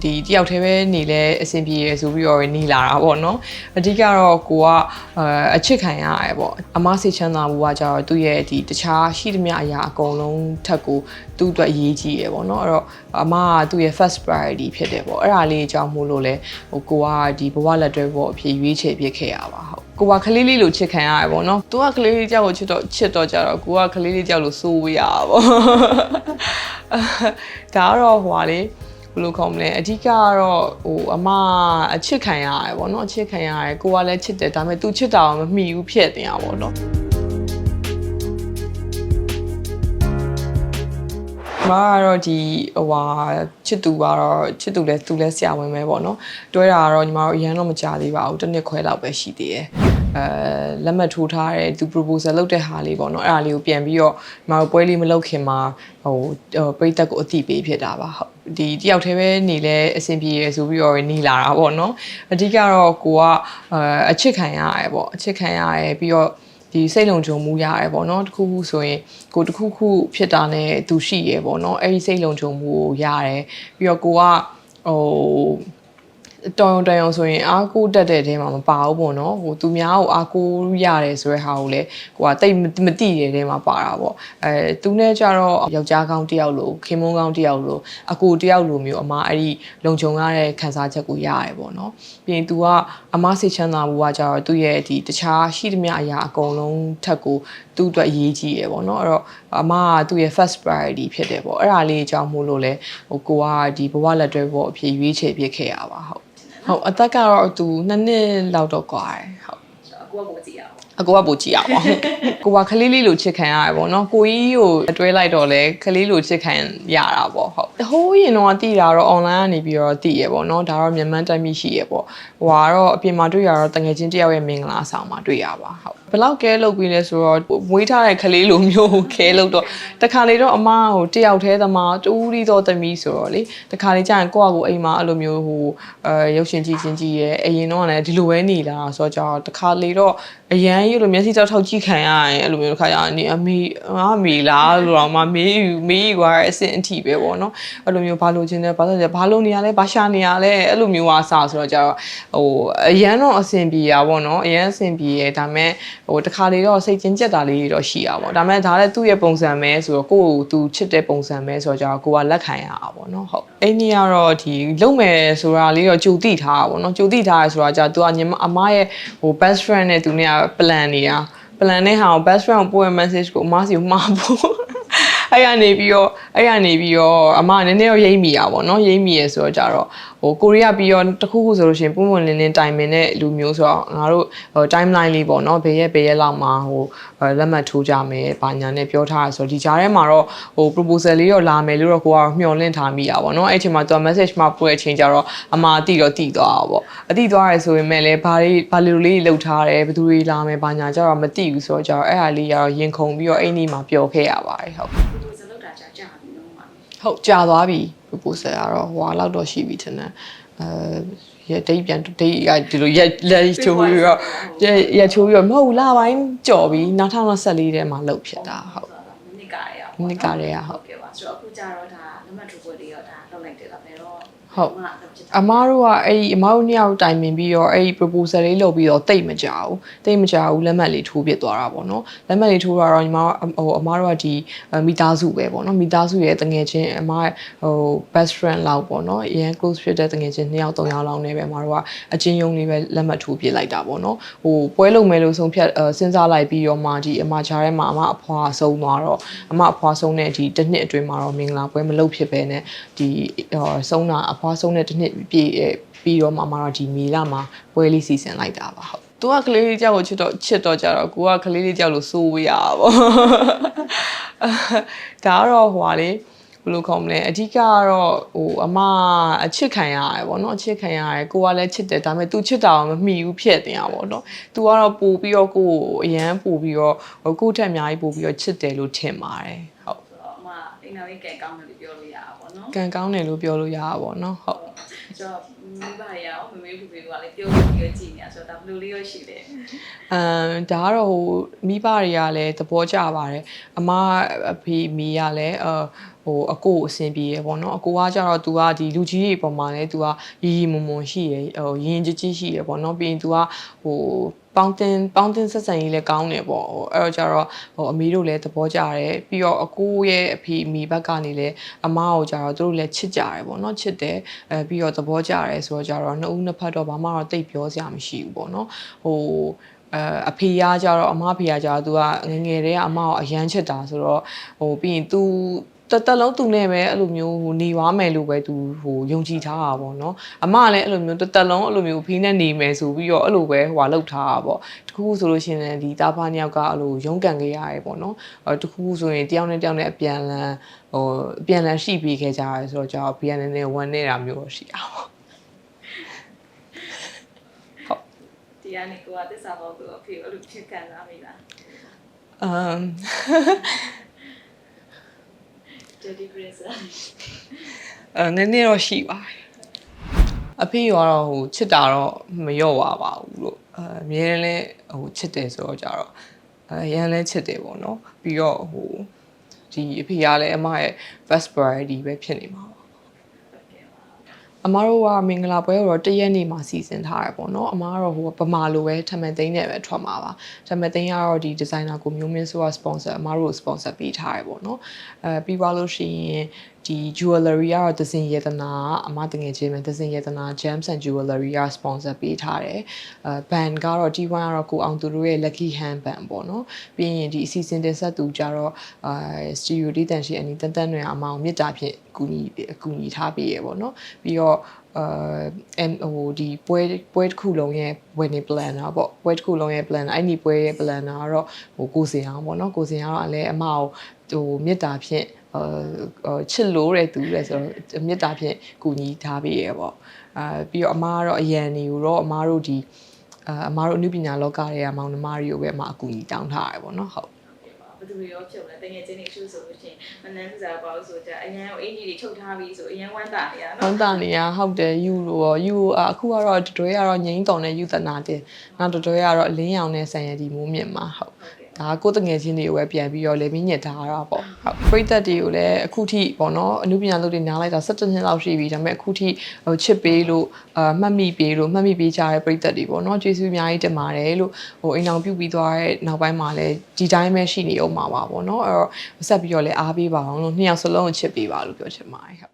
ဒီတယောက်တည်းပဲနေလဲအဆင်ပြေရဆိုပြီးတော့နေလာတာပေါ့နော်အဓိကတော့ကိုကအဲအချစ်ခံရရပေါ့အမစိတ်ချမ်းသာမှုကကြတော့သူ့ရဲ့ဒီတခြားရှိသမျှအရာအကုန်လုံးထက်ကိုသူ့အတွက်အရေးကြီးရပေါ့နော်အဲ့တော့အမကသူ့ရဲ့ first priority ဖြစ်တယ်ပေါ့အဲ့ဒါလေးအကြောင်းမို့လို့လဲဟိုကိုကဒီဘဝလက်တွဲပေါ့အဖြစ်ရွေးချယ်ပြစ်ခဲ့ရပါဟုတ်ကိုကကလေးလေးလိုချစ်ခံရရပေါ့နော်သူကကလေးလေးကြောက်ကိုချစ်တော့ချစ်တော့ကြတော့ကိုကကလေးလေးကြောက်လို့စိုးဝေးရတာပေါ့ဒါကတော့ဟိုပါလေ ဘယ်လိုခေါ်မလဲအဓိကကတော့ဟိုအမအချစ်ခံရတယ်ပေါ့နော်အချစ်ခံရတယ်ကိုကလည်းချစ်တယ်ဒါပေမဲ့ तू ချစ်တာတော့မမိဘူးဖြစ်တင်ရပါတော့မကတော့ဒီဟိုဟာချစ်သူကတော့ချစ်သူလဲသူလဲဆရာဝန်ပဲပေါ့နော်တွဲတာကတော့ညီမတို့အရင်တော့မကြသေးပါဘူးတစ်နှစ်ခွဲလောက်ပဲရှိသေးတယ် အဲလက်မှတ်ထိုးထားတဲ့သူ proposal လုပ်တဲ့ဟာလေးပေါ့နော်အဲ့ဒါလေးကိုပြန်ပြီးတော့ညီမတို့ပွဲလေးမလုပ်ခင်မှာဟိုပြိသက်ကိုအတိပေးဖြစ်တာပါဟုတ်ဒီတယောက်တည်းပဲနေလဲအဆင်ပြေရဆိုပြီးတော့နေလာတာပေါ့နော်အဓိကတော့ကိုကအဲအချစ်ခံရတယ်ပေါ့အချစ်ခံရတယ်ပြီးတော့ဒီစိတ်လုံခြုံမှုရတယ်ပေါ့နော်တခုခုဆိုရင်ကိုတခုခုဖြစ်တာနဲ့သူရှိရပေါ့နော်အဲ့ဒီစိတ်လုံခြုံမှုကိုရတယ်ပြီးတော့ကိုကဟို တော်ရုံတန်ရုံဆိုရင်အားကိုးတက်တဲ့တဲမှာမပါဘူးပေါ့နော်ဟိုသူများကိုအားကိုးရတယ်ဆိုတဲ့ဟာကိုလည်းကိုကတိတ်မတိတဲ့တဲမှာပါတာပေါ့အဲသူနဲ့ကြတော့ယောက်ျားကောင်းတစ်ယောက်လိုခင်မုန်းကောင်းတစ်ယောက်လိုအကိုတစ်ယောက်လိုမျိုးအမအဲ့ဒီလုံခြုံရတဲ့ခံစားချက်ကိုရတယ်ပေါ့နော်ပြီးရင် तू ကအမစိတ်ချမ်းသာမှုကကြတော့သူ့ရဲ့ဒီတခြားရှိသမျှအရာအကုန်လုံးထက်ကိုသူ့အတွက်အရေးကြီးရပေါ့နော်အဲ့တော့အမကသူ့ရဲ့ first priority ဖြစ်တယ်ပေါ့အဲ့ဒါလေးအကြောင်းမို့လို့လဲဟိုကိုကဒီဘဝလက်တွဲပေါ့အဖြစ်ရွေးချယ်ပြစ်ခဲ့ရပါဟုတ် ဟုတ်အသက်ကတော့သူနှစ်နှစ်လောက်တော့กว่าတယ်ဟုတ် အခုကကိုကြည့်ရအောင် အကိုကပိုကြည့်ရပါဘူးကိုကခလေးလေးလိုချစ်ခံရတယ်ပေါ့နော်ကိုကြီးကိုအတွဲလိုက်တော့လဲခလေးလိုချစ်ခံရတာပေါ့ဟုတ်ဟိုးရင်တော့တည်တာတော့ online ကနေပြီးတော့တည်ရပေါ့နော်ဒါတော့မြန်မာတိုင်းမိရှိရပေါ့ဟိုကတော့အပြင်မှာတွေ့ရတော့တငယ်ချင်းတယောက်ရဲ့မင်္ဂလာဆောင်မှာတွေ့ရပါဟုတ် ဘယ်လောက်ကဲလုပ်ပြီးလဲဆိုတော့မွေးထားတဲ့ခလေးလိုမျိုးကိုခဲလုပ်တော့တခါလေတော့အမဟိုတယောက်တည်းသမားတူးရီတော့သမီးဆိုတော့လေတခါလေကြာရင်ကိုယ့်အကိုအိမ်မှာအဲ့လိုမျိုးဟိုအဲရုပ်ရှင်ကြည့်ချင်းကြည့်ရဲအရင်တော့လည်းဒီလိုပဲနေလာဆိုတော့ကြာတခါလေတော့အရန်ကြီးလိုမျက်စိတောက်ထောက်ကြည့်ခံရရင်အဲ့လိုမျိုးတစ်ခါကြာနေအမေငါမေလားလို့တော့မှမေးယူမေးယူသွားတဲ့အဆင့်အထိပဲပေါ့နော်အဲ့လိုမျိုးဘာလို့ချင်းလဲဘာလို့လဲဘာလို့နေရလဲဘာရှာနေရလဲအဲ့လိုမျိုးအစားဆိုတော့ကြာတော့ဟိုအရန်တော့အဆင်ပြေရပါပေါ့နော်အရန်အဆင်ပြေရဒါပေမဲ့ ဟိုတခါလေတော့စိတ်ချင်းကြက်တာလေးတွေတော့ရှိရပါပေါ့ဒါပေမဲ့ဒါလည်းသူ့ရဲ့ပုံစံပဲဆိုတော့ကိုယ့်ကိုသူချစ်တဲ့ပုံစံပဲဆိုတော့ကြာကိုကလက်ခံရတာပေါ့နော်ဟုတ်အဲ့ဒီကတော့ဒီလုံမယ်ဆိုတာလေးတော့ကြိုတိထားတာပေါ့နော်ကြိုတိထားရဆိုတာကြာသူကညီမအမရဲ့ဟို best friend နဲ့သူနဲ့က plan နေတာ plan နဲ့ဟာကို best friend ကိုပို့ရ message ကိုအမစီကိုမှားဖို့အဲ့ရနေပြီးတော့အဲ့ရနေပြီးတော့အမကနည်းနည်းတော့ရိမ့်မိရပါတော့ရိမ့်မိရဆိုတော့ကြတော့ ဟိုကိုရီးယားပြီးတော့တခုခုဆိုလို့ရှိရင်ပုံမှန်လင်းလင်းတိုင်ပင်တဲ့လူမျိုးဆိုတော့ငါတို့ဟို timeline လေးပေါ့နော်ဘယ်ရက်ဘယ်ရက်လောက်မှာဟိုလက်မှတ်ထိုးကြမယ်ဘာညာနဲ့ပြောထားရဆိုတော့ဒီကြားထဲမှာတော့ဟို proposal လေးတော့လာမယ်လို့တော့ကိုကမျှော်လင့်ထားမိရပါတော့အဲ့ချိန်မှာသူက message မှာပို့တဲ့အချိန်ကျတော့အမအတိတော့တိသွားတာပေါ့အတိသွားရဲဆိုရင်မဲ့လည်းဘာလေးဘာလေးလေးလှုပ်ထားတယ်ဘယ်သူတွေလာမယ်ဘာညာကျတော့မတိဘူးဆိုတော့ကျတော့အဲ့ဟာလေးကတော့ရင်ခုန်ပြီးတော့အဲ့ဒီမှာပျော်ခဲ့ရပါတယ်ဟုတ်ကိုစလောက်တာကြာကြာပြီနော်မှာဟုတ်ကြာသွားပြီ proposal ကတော့ဟွာလောက်တော့ရှိပြီထင်တယ်အဲရဒိတ်ပြန်ဒိတ်ကဒီလိုရက်လက်ချိုးပြီးတော့ရက်ရက်ချိုးပြီးတော့မဟုတ်လာပိုင်းကြော်ပြီးနောက်ထပ်24ထဲမှာလှုပ်ဖြစ်တာဟုတ်မိနစ်ကရရမိနစ်ကတည်းကဟုတ်ကဲ့ပါဆိုတော့အခုကြာတော့ဒါလက်မှတ်ထိုးပွဲလေးရောဒါလောက်လိုက်တယ်လားဘယ်တော့ ဟုတ်မှအဖြစ်အမားတို့ကအဲ့ဒီအမားတို့နှစ်ယောက်တိုင်ပင်ပြီးတော့အဲ့ဒီ proposal လေးလုပ်ပြီးတော့တိတ်မကြဘူးတိတ်မကြဘူးလက်မှတ်လေးထိုးပြသွားတာပေါ့နော်လက်မှတ်လေးထိုးတာတော့ညီမတို့ဟိုအမားတို့ကဒီမိသားစုပဲပေါ့နော်မိသားစုရဲ့တငယ်ချင်းအမားဟို best friend လောက်ပေါ့နော်အရင် close ဖြစ်တဲ့တငယ်ချင်းနှစ်ယောက်သုံးယောက်လောက်နဲ့ပဲအမားတို့ကအချင်းယုံလေးပဲလက်မှတ်ထိုးပြလိုက်တာပေါ့နော်ဟိုပွဲလုပ်မယ်လို့ဆုံးဖြတ်စဉ်းစားလိုက်ပြီးတော့မှဒီအမားချားထဲမှာအမအဖွာဆုံးသွားတော့အမအဖွာဆုံးတဲ့ဒီတစ်နှစ်အတွင်းမှာတော့မင်္ဂလာပွဲမလုပ်ဖြစ်ပဲနဲ့ဒီဆုံးတာအဖွာဆုံးတဲ့တစ်နှစ်ပြည့်ပြီးတော့မှမတော့ဒီမေလာမှာပွဲလေးစီစဉ်လိုက်တာပါဟုတ်သူကကလေးလေးကြောက်ကိုချစ်တော့ချစ်တော့ကြတော့ကိုကကလေးလေးကြောက်လို့စိုးဝေးရတာပေါ့ဒါကတော့ဟိုပါလေဘယ်လိုခေါ်မလဲအဓိကကတော့ဟိုအမအချစ်ခံရတယ်ပေါ့နော်အချစ်ခံရတယ်ကိုကလည်းချစ်တယ်ဒါပေမဲ့ तू ချစ်တာမမိဘူးဖြစ်တင်ရပါတော့ तू ကတော့ပို့ပြီးတော့ကိုကိုအရန်ပို့ပြီးတော့ဟိုကိုယ့်ထက်အများကြီးပို့ပြီးတော့ချစ်တယ်လို့ထင်ပါတယ်ဟုတ်ဆိုတော့အမအိအနောက်ကြီးကဲကောင်းတယ်လို့ပြောလို့ရတာပေါ့နော် ကံကောင်းတယ်လို့ပြောလို့ရတာပေါ့နော်ဟုတ် ဆိုတော့မိဘတွေရောမမေဖေဖေကလည်းပြောပြီးပြောကြည့်နေတာဆိုတော့ဒါဘယ်လိုလေးရရှိတယ် အမ်ဒါကတော့ဟိုမိဘတွေကလည်းသဘောကျပါတယ်အမအဖေမိကလည်းအဟိုအကိုအဆင်ပြေရပေါ့နော်အကိုကကြတော့ तू ကဒီလူကြီးတွေပေါ်မှာလည်း तू ကရီရီမုံမုံရှိရဟိုရင်ကြီးကြီးရှိရပေါ့နော်ပြီးရင် तू ကဟိုပေါင်းတင်ပေါင်းတင်ဆက်ဆံရေးလည်းကောင်းတယ်ပေါ့ဟိုအဲ့တော့ကြတော့ဟိုအမေတို့လည်းသဘောကျတယ်ပြီးတော့အကိုရဲ့အဖေမိဘက်ကနေလည်းအမကိုကြတော့သူတို့လည်းချစ်ကြတယ်ပေါ့နော်ချစ်တယ်အဲပြီးတော့သ ဘောကျတယ်ဆိုတော့ကြတော့နှစ်ဦးနှစ်ဖက်တော့ဘာမှတော့တိတ်ပြောစရာမရှိဘူးပေါ့နော်ဟိုအဲအဖေကကြတော့အမဖေကကြတော့ तू ကငယ်ငယ်တည်းကအမကိုအရန်ချစ်တာဆိုတော့ဟိုပြီးရင် तू တသက်လုံးသူနဲ့ပဲအဲ့လိုမျိုးဟိုနေသွားမယ်လို့ပဲ तू ဟိုယုံကြည်ထားတာပေါ့နော်အမကလည်းအဲ့လိုမျိုးတသက်လုံးအဲ့လိုမျိုးဖေးနဲ့နေမယ်ဆိုပြီးတော့အဲ့လိုပဲဟိုဟာလောက်ထားတာပေါ့တခုခုဆိုလို့ရှိရင်လည်းဒီတာဖာနှစ်ယောက်ကအဲ့လိုရုန်းကန်ခဲ့ရတယ်ပေါ့နော်အဲတခုခုဆိုရင်တယောက်နဲ့တယောက်နဲ့အပြန်လန်ဟိုအပြန်လန်ရှိပြီးခဲ့ကြရဲဆိုတော့ကြောက် BNN နဲ့ဝမ်းနေတာမျိုးတော့ရှိတာပေါ့ဒီကနေကိုကသစ္စာပေါက်ကိုအဖေကိုအဲ့လိုဖြစ်ခံစားမိလားအမ် Daddy Princess အဲနည်းနည်းတော့ရှိပါတယ်အဖေကတော့ဟိုချစ်တာတော့မလျော့ပါပါဘူးလို့အဲအမြဲတမ်းလဲဟိုချစ်တယ်ဆိုတော့ကြတော့အဲရန်လဲချစ်တယ်ပေါ့နော်ပြီးတော့ဟိုဒီအဖေကလည်းအမရဲ့ first priority ပဲဖြစ်နေမှာပါဟုတ်ကဲ့ပါ အမတို့ကမင်္ဂလာပွဲကိုတော့တရက်နေ့မှာစီစဉ်ထားရပေါ့နော်အမကတော့ဟိုပမာလိုပဲထမန်သိန်းနဲ့ပဲထွက်မှာပါထမန်သိန်းကတော့ဒီဒီဇိုင်နာကိုမျိုးမင်းဆိုတာ sponsor အမတို့ကို sponsor ပေးထားရပေါ့နော်အဲပြီးသွားလို့ရှိရင် ဒီ jewelry ကတော့သစင်ယေတနာအမတငယ်ချင်းပဲသစင်ယေတနာ gems and jewelry က sponsor ပေးထားတယ်အဲ band ကတော့ T1 ကတော့ကိုအောင်သူတို့ရဲ့ lucky hand band ပေါ့နော်ပြီးရင်ဒီအစီအစဉ်တင်ဆက်သူကြတော့အဲ studio တီးတန်ရှိအနီတန်တန်တွေအမအောင်မြစ်တာဖြင့်ကူညီအကူညီထားပေးရပေါ့နော်ပြီးတော့အာအမ်ဟိုဒီပွဲပွဲတစ်ခုလုံးရဲ့ wedding planner ပေါ့ပွဲတစ်ခုလုံးရဲ့ planner အဲ့ဒီပွဲရဲ့ planner ကတော့ဟိုကိုစင်အောင်ပေါ့နော်ကိုစင်အောင်ကလည်းအမကိုဟိုမြစ်တာဖြင့်အာ ချစ်လို့တဲ့သူတဲ့ဆိုတော့မြစ်တာဖြင့်ကူညီထားပေးရပေါ့အာပြီးတော့အမကတော့အရန်နေကိုတော့အမတို့ဒီအာအမတို့အနုပညာလောကရဲ့မောင်နှမတွေကိုပဲအမအကူညီတောင်းထားရပေါ့နော်ဟုတ်ဘယ်သူတွေရောဖြုတ်လဲတကယ်ချင်းနေရှုဆိုလို့ရှိရင်မနှမ်းစားပါလို့ဆိုကြအရန်အင်ကြီးတွေထုတ်ထားပြီးဆိုအရန်ဝမ်းတာနေရဝနော်မ်းတာနေရဟုတ်တယ်ယူလို့ရောယူအခုကတော့တတွဲကတော့ငိမ့်တော်နဲ့ယူသနာတင်နောက်တတွဲကတော့အလင်းရောင်နဲ့ဆန်ရည်ဒီမိုးမြင့်မှာဟုတ်ဟုတ်ကဲ့ ဒါကကိုယ်တငယ်ချင်းတွေကိုပဲပြန်ပြီးတော့လေမင်းညစ်ထားတာပေါ့ဟုတ်ပရိသတ်တွေကိုလည်းအခုထိပေါ့နော်အနုပညာလုပ်တွေနားလိုက်တာ17နှစ်လောက်ရှိပြီဒါပေမဲ့အခုထိဟိုချစ်ပေးလို့အာမှတ်မိပေးလို့မှတ်မိပေးကြတဲ့ပရိသတ်တွေပေါ့နော်ကျေးဇူးအများကြီးတင်ပါတယ်လို့ဟိုအိမ်အောင်ပြုတ်ပြီးသွားတဲ့နောက်ပိုင်းမှာလည်းဒီတိုင်းပဲရှိနေအောင်ပါပါပေါ့နော်အဲ့တော့ဆက်ပြီးတော့လည်းအားပေးပါအောင်လို့နှစ်ယောက်စလုံးကိုချစ်ပေးပါလို့ပြောချင်ပါတယ်ဟုတ်